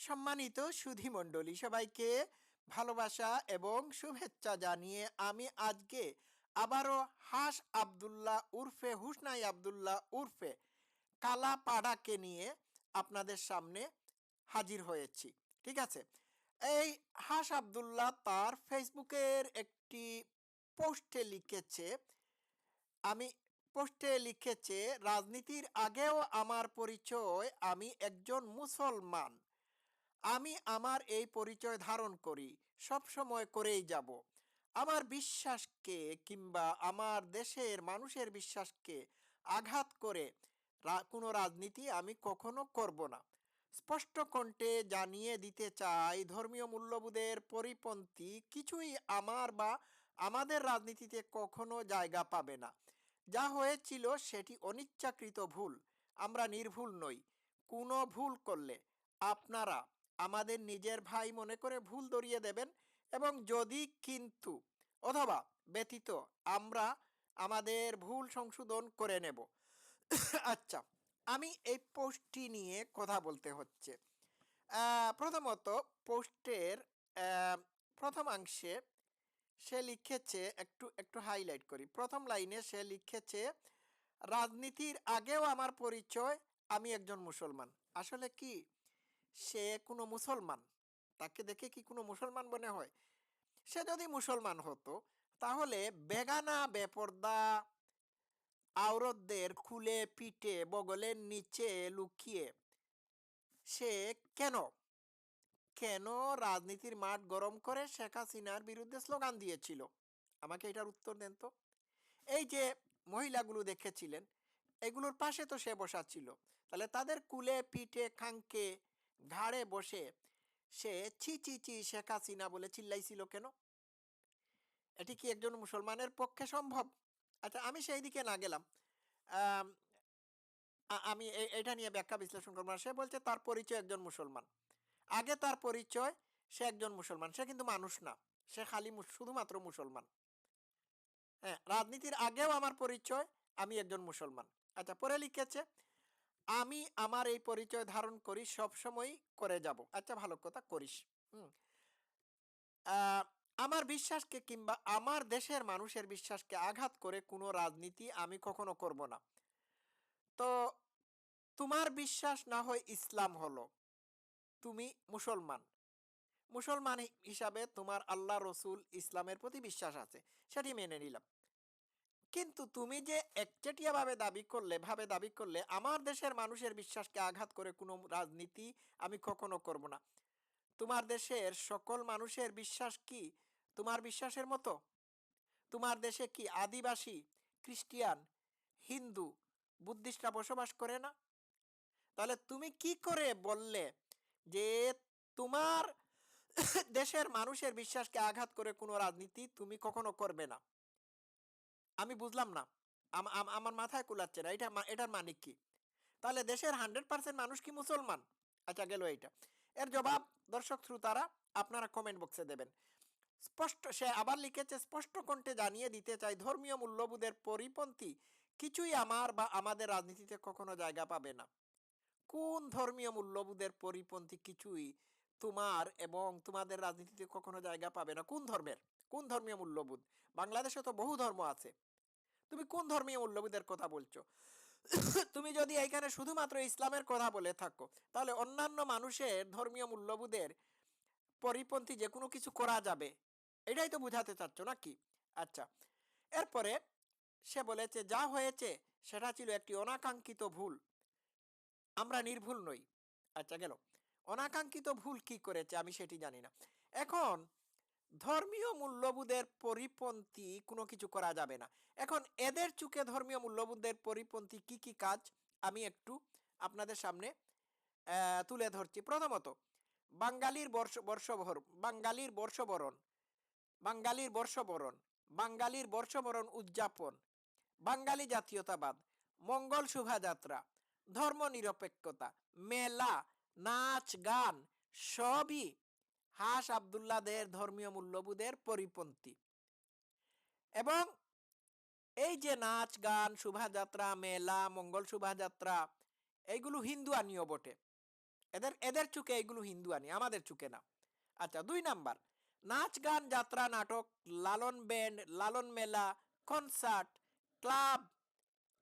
সম্মানিত সুধী মণ্ডলী সবাইকে ভালোবাসা এবং শুভেচ্ছা জানিয়ে আমি আজকে আবারও হাস আবদুল্লাহ উর্ফে, হুসনাই আবদুল্লাহ উর্ফে কালা পাড়াকে নিয়ে আপনাদের সামনে হাজির হয়েছি। ঠিক আছে? এই হাস আবদুল্লাহ তার ফেসবুকের একটি পোস্টে লিখেছে, আমি পোস্টে লিখেছে, রাজনীতির আগেও আমার পরিচয়, আমি একজন মুসলমান। আমি আমার এই পরিচয় ধারণ করি, সব সময় করেই যাব। আমার বিশ্বাসকে কিংবা আমার দেশের মানুষের বিশ্বাসকে আঘাত করে কোনো রাজনীতি আমি কখনো করব না। স্পষ্ট কণ্ঠে জানিয়ে দিতে চাই, ধর্মীয় মূল্যবোধের পরিপন্থী কিছুই আমার বা আমাদের রাজনীতিতে কখনো জায়গা পাবে না। যা হয়েছিল সেটি অনিচ্ছাকৃত ভুল, আমরা নির্ভুল নই। কোনো ভুল করলে আপনারা আমাদের নিজের ভাই মনে করে ভুল ধরিয়ে দেবেন এবং যদি কিন্তু অথবা ব্যতীত আমরা আমাদের ভুল সংশোধন করে নেব। আচ্ছা আমি এই পোস্টটি নিয়ে কথা বলতে হচ্ছে। প্রথমত পোস্টের আহ, প্রথম অংশে সে লিখেছে একটু একটু হাইলাইট করি। প্রথম লাইনে সে লিখেছে রাজনীতির আগেও আমার পরিচয় আমি একজন মুসলমান। আসলে কি? সে কোনো মুসলমান। তাকে দেখে কি কোনো মুসলমান মনে হয়? সে যদি মুসলমান হতো, তাহলে বেগানা, বেপর্দা, আওরতদের খুলে পিঠে বগলের নিচে লুকিয়ে সে কেন? কেন রাজনীতির মাঠ গরম করে শেখ হাসিনার বিরুদ্ধে স্লোগান দিয়েছিল? আমাকে এটার উত্তর দেন তো। এই যে মহিলাগুলো দেখেছিলেন, এগুলোর পাশে তো সে বসা ছিল। তাহলে তাদের কুলে পিঠে খাঙ্কে ঘাড়ে বসে সে ছি ছি ছি, শেখ হাসিনা বলে চিল্লাইছিল কেন? এটি কি একজন মুসলমানের পক্ষে সম্ভব? আচ্ছা আমি সেই দিকে না গেলাম। আমি এটা নিয়ে ব্যাখ্যা বিশ্লেষণ করব সে বলছে, তার পরিচয় একজন মুসলমান। আগে তার পরিচয়, সে একজন মুসলমান। সে কিন্তু মানুষ না। সে খালি শুধুমাত্র মুসলমান। হ্যাঁ রাজনীতির আগেও আমার পরিচয়, আমি একজন মুসলমান। আচ্ছা পরে লিখেছে আমি আমার এই পরিচয় ধারণ করি সবসময় করে যাব। আচ্ছা ভালো কথা, করিস। আমার বিশ্বাসকে কিংবা আমার দেশের মানুষের বিশ্বাসকে আঘাত করে কোনো রাজনীতি আমি কখনো করব না। তো তোমার বিশ্বাস না হয় ইসলাম হলো। তুমি মুসলমান। মুসলমান হিসাবে তোমার আল্লাহ রসুল ইসলামের প্রতি বিশ্বাস আছে। সেটি মেনে নিলাম। কিন্তু তুমি যে একচেটিয়াভাবে দাবি করলে, ভাবে দাবি করলে, আমার দেশের মানুষের বিশ্বাসকে আঘাত করে কোনো রাজনীতি আমি কখনো করব না। তোমার দেশের সকল মানুষের বিশ্বাস কি? তোমার বিশ্বাসের মতো? তোমার দেশে কি আদিবাসী, খ্রিস্টিয়ান, হিন্দু, বুদ্ধিস্টরা বসবাস করে না? তাহলে তুমি কি করে বললে যে তোমার দেশের মানুষের বিশ্বাসকে আঘাত করে কোনো রাজনীতি তুমি কখনো করবে না? আমি বুঝলাম না। আম- আম- আমার মাথায় কুলাচ্ছে না। এটা এটার মানে কি? তাহলে দেশের হান্ড্রেড পার্সেন্ট মানুষ কি মুসলমান? আচ্ছা গেল এইটা। এর জবাব দর্শক শ্রোতারা আপনারা কমেন্ট বক্সে দেবেন। স্পষ্ট সে আবার লিখেছে স্পষ্ট কণ্ঠে জানিয়ে দিতে চাই ধর্মীয় মূল্যবোধের পরিপন্থী কিছুই আমার বা আমাদের রাজনীতিতে কখনো জায়গা পাবে না। কোন ধর্মীয় মূল্যবোধের পরিপন্থী কিছুই তোমার এবং তোমাদের রাজনীতিতে কখনো জায়গা পাবে না? কোন ধর্মের? কোন ধর্মীয় মূল্যবোধ? বাংলাদেশে তো বহু ধর্ম আছে। তুমি কোন ধর্মীয় মূল্যবোধের কথা বলছো? তুমি যদি এখানে শুধুমাত্র ইসলামের কথা বলে থাকো, তাহলে অন্যান্য মানুষের ধর্মীয় মূল্যবোধের পরিপন্থী যে কোনো কিছু করা যাবে। এটাই তো বোঝাতে চাচ্ছ নাকি? আচ্ছা এরপরে সে বলেছে, যা হয়েছে সেটা ছিল একটি অনাকাঙ্ক্ষিত ভুল। আমরা নির্ভুল নই। আচ্ছা গেল। অনাকাঙ্ক্ষিত ভুল কি করেছে আমি সেটি জানি না। এখন ধর্মীয় মূল্যবোধের পরিপন্থী কোনো কিছু করা যাবে না। এখন এদের চুকে ধর্মীয় মূল্যবোধের পরিপন্থী কি কি কাজ আমি একটু আপনাদের সামনে তুলে ধরছি। প্রথমত, বাঙালির বর্ষ বর্ষবর বাঙালির বর্ষবরণ বাঙালির বর্ষবরণ বাঙালির বর্ষবরণ উদযাপন, বাঙালি জাতীয়তাবাদ, মঙ্গল শোভাযাত্রা ধর্ম নিরপেক্ষতা মেলা, নাচ, গান, সবই হাস আবদুল্লাদের ধর্মীয় মূল্যবোধের পরিপন্থী। এবং এই যে নাচ, গান, শোভাযাত্রা, মেলা, মঙ্গল শোভাযাত্রা, এইগুলো হিন্দু আনীয় বটে। এদের এদের চুকে এগুলো হিন্দু আনি আমাদের চুকে না। আচ্ছা দুই নাম্বার, নাচ, গান, যাত্রা, নাটক, লালন ব্যান্ড, লালন মেলা, কনসার্ট, ক্লাব,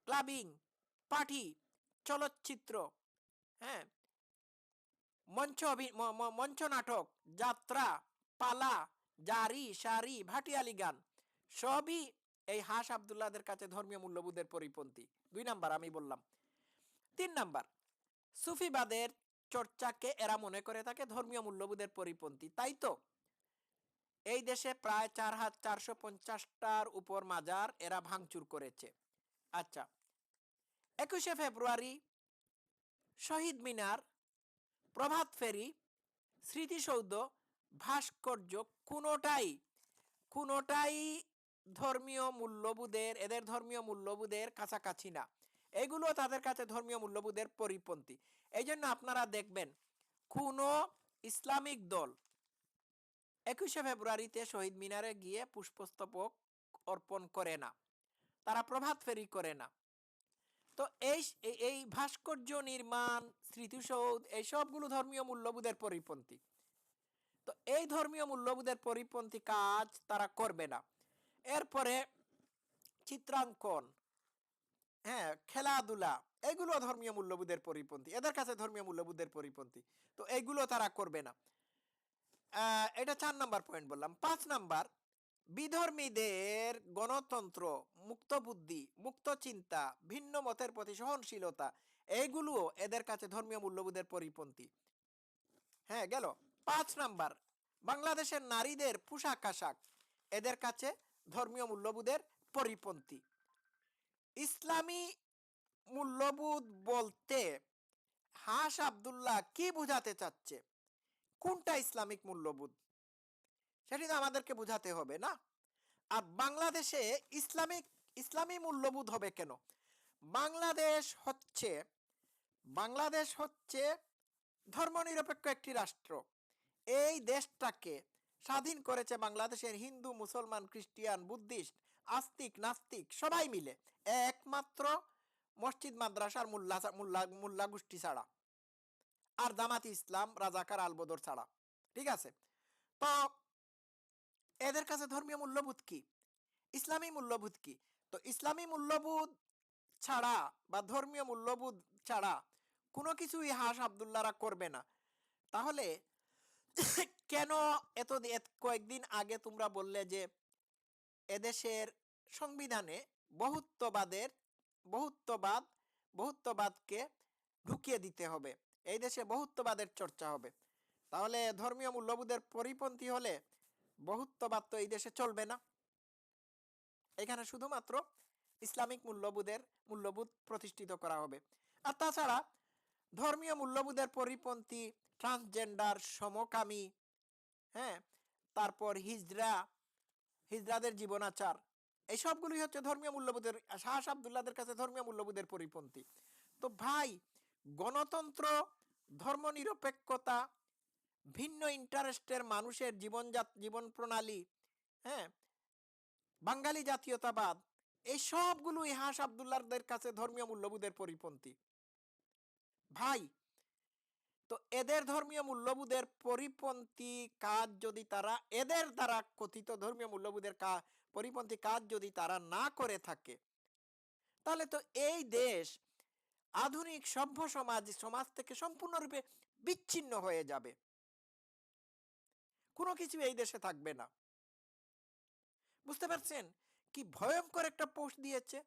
ক্লাবিং, পার্টি, চলচ্চিত্র হ্যাঁ? মঞ্চ মঞ্চ নাটক, যাত্রা, পালা, জারি, সারি, ভাটিয়ালি গান, সবই এই হাস আবদুল্লাহদের কাছে ধর্মীয় মূল্যবোধের পরিপন্থী। দুই নাম্বার, আমি বললাম। তিন নাম্বার, সুফিবাদের চর্চাকে এরা মনে করে থাকে ধর্মীয় মূল্যবোধের পরিপন্থী। তাই তো? এই দেশে প্রায় চার হাজার চারশো পঞ্চাশটার উপর মাজার এরা ভাঙচুর করেছে। আচ্ছা একুশে ফেব্রুয়ারি শহীদ মিনার প্রভাত ফেরি, স্মৃতিসৌধ, ভাস্কর্য কোনোটাই কোনোটাই ধর্মীয় মূল্যবোধের, এদের ধর্মীয় মূল্যবোধের কাছাকাছি না। এগুলো তাদের কাছে ধর্মীয় মূল্যবোধের পরিপন্থী। এই জন্য আপনারা দেখবেন, কোনো ইসলামিক দল একুশে ফেব্রুয়ারিতে শহীদ মিনারে গিয়ে পুষ্পস্তবক অর্পণ করে না। তারা প্রভাত ফেরি করে না। তো এই এই- ভাস্কর্য নির্মাণ, স্মৃতিসৌধ, এই সবগুলো ধর্মীয় মূল্যবোধের পরিপন্থী। তো এই ধর্মীয় মূল্যবোধের পরিপন্থী কাজ তারা করবে না। এরপরে চিত্রাঙ্কন হ্যাঁ খেলাধুলা, এগুলো ধর্মীয় মূল্যবোধের পরিপন্থী। এদের কাছে ধর্মীয় মূল্যবোধের পরিপন্থী। তো এগুলো তারা করবে না। এটা চার নাম্বার পয়েন্ট বললাম। পাঁচ নাম্বার বিধর্মীদের গণতন্ত্র, মুক্ত বুদ্ধি, মুক্ত চিন্তা, ভিন্ন মতের প্রতি সহনশীলতা এইগুলোও এদের কাছে ধর্মীয় মূল্যবোধের পরিপন্থী। হ্যাঁ গেল। পাঁচ নাম্বার, বাংলাদেশের নারীদের পোশাক আশাক, এদের কাছে ধর্মীয় মূল্যবোধের পরিপন্থী। ইসলামী মূল্যবোধ বলতে হাস আব্দুল্লাহ কি বোঝাতে চাচ্ছে? কোনটা ইসলামিক মূল্যবোধ? সেটি তো আমাদেরকে বোঝাতে হবে, না? আর বাংলাদেশে ইসলামিক, ইসলামী মূল্যবোধ হবে কেন? বাংলাদেশ হচ্ছে বাংলাদেশ হচ্ছে ধর্মনিরপেক্ষ একটি রাষ্ট্র। এই দেশটাকে স্বাধীন করেছে বাংলাদেশের হিন্দু, মুসলমান, খ্রিস্টিয়ান, বুদ্ধিস্ট, আস্তিক, নাস্তিক সবাই মিলে। একমাত্র মসজিদ, মাদ্রাসার মোল্লা মোল্লা মোল্লা গোষ্ঠী ছাড়া। আর জামাত ইসলাম, রাজাকার আলবদর ছাড়া। ঠিক আছে? তো এদের কাছে ধর্মীয় মূল্যবোধ কি? ইসলামী মূল্যবোধ কি? তো ইসলামী মূল্যবোধ ছাড়া বা ধর্মীয় মূল্যবোধ ছাড়া কোনো কিছুই হাস আবদুল্লাহরা করবে না। তাহলে কেন এত কয়েকদিন আগে তোমরা বললে যে এদেশের সংবিধানে বহুত্ববাদের, বহুত্ববাদ, বহুত্ববাদকে ঢুকিয়ে দিতে হবে। এই দেশে বহুত্ববাদের চর্চা হবে। তাহলে ধর্মীয় মূল্যবোধের পরিপন্থী হলে বহুত্ববাদ তো এই দেশে চলবে না। এখানে শুধুমাত্র ইসলামিক মূল্যবোধের, মূল্যবোধ প্রতিষ্ঠিত করা হবে। আর তাছাড়া ধর্মীয় মূল্যবোধের পরিপন্থী ট্রান্সজেন্ডার সমকামী হ্যাঁ তারপর হিজরা, হিজরাদের জীবনাচার এই সবগুলোই হচ্ছে ধর্মীয় মূল্যবোধের, শাহ আবদুল্লাদের কাছে ধর্মীয় মূল্যবোধের পরিপন্থী। তো ভাই, গণতন্ত্র, ধর্মনিরপেক্ষতা ভিন্ন ইন্টারেস্টের মানুষের জীবনজাত জীবন প্রণালী হ্যাঁ? বাঙালি জাতীয়তাবাদ, এই সবগুলো ইহাস আবদুল্লাহদের কাছে ধর্মীয় মূল্যবোধের পরিপন্থী। ভাই, তো এদের ধর্মীয় মূল্যবোধের পরিপন্থী কাজ যদি তারা, এদের দ্বারা কথিত ধর্মীয় মূল্যবোধের পরিপন্থী কাজ যদি তারা না করে থাকে, তাহলে তো এই দেশ আধুনিক সভ্য সমাজ সমাজ থেকে সম্পূর্ণরূপে বিচ্ছিন্ন হয়ে যাবে। কোনো কিছু এই দেশে থাকবে না। বুঝতে পারছেন? কি ভয়ঙ্কর একটা পোস্ট দিয়েছে।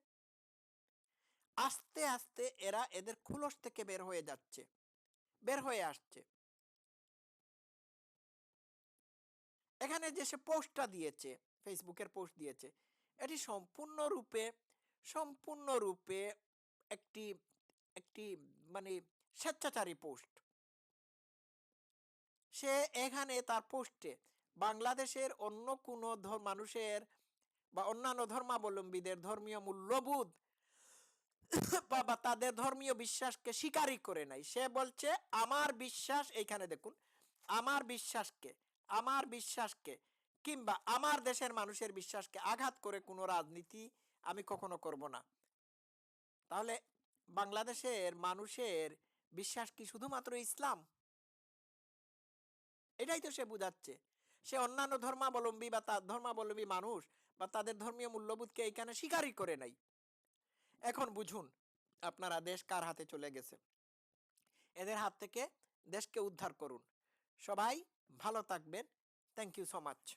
আস্তে আস্তে এরা এদের খুলস থেকে বের হয়ে যাচ্ছে। বের হয়ে আসছে। এখানে যে সে পোস্টটা দিয়েছে, ফেসবুকের পোস্ট দিয়েছে, এটি সম্পূর্ণরূপে সম্পূর্ণরূপে একটি একটি মানে স্বেচ্ছাচারী পোস্ট। সে এখানে তার পোস্টে, বাংলাদেশের অন্য কোনো মানুষের বা অন্যান্য ধর্মাবলম্বীদের ধর্মীয় মূল্যবোধ বা তাদের ধর্মীয় বিশ্বাসকে স্বীকারই করে নাই। সে বলছে, আমার বিশ্বাস, এইখানে দেখুন, আমার বিশ্বাসকে আমার বিশ্বাসকে কিংবা আমার দেশের মানুষের বিশ্বাসকে আঘাত করে কোনো রাজনীতি আমি কখনো করব না। তাহলে বাংলাদেশের মানুষের বিশ্বাস কি শুধুমাত্র ইসলাম? এটাই তো সে বুঝাচ্ছে। সে অন্যান্য ধর্মাবলম্বী বা তার ধর্মাবলম্বী মানুষ বা তাদের ধর্মীয় মূল্যবোধকে এইখানে স্বীকারই করে নাই। এখন বুঝুন, আপনারা দেশ কার হাতে চলে গেছে? এদের হাত থেকে দেশকে উদ্ধার করুন। সবাই ভালো থাকবেন। Thank you so much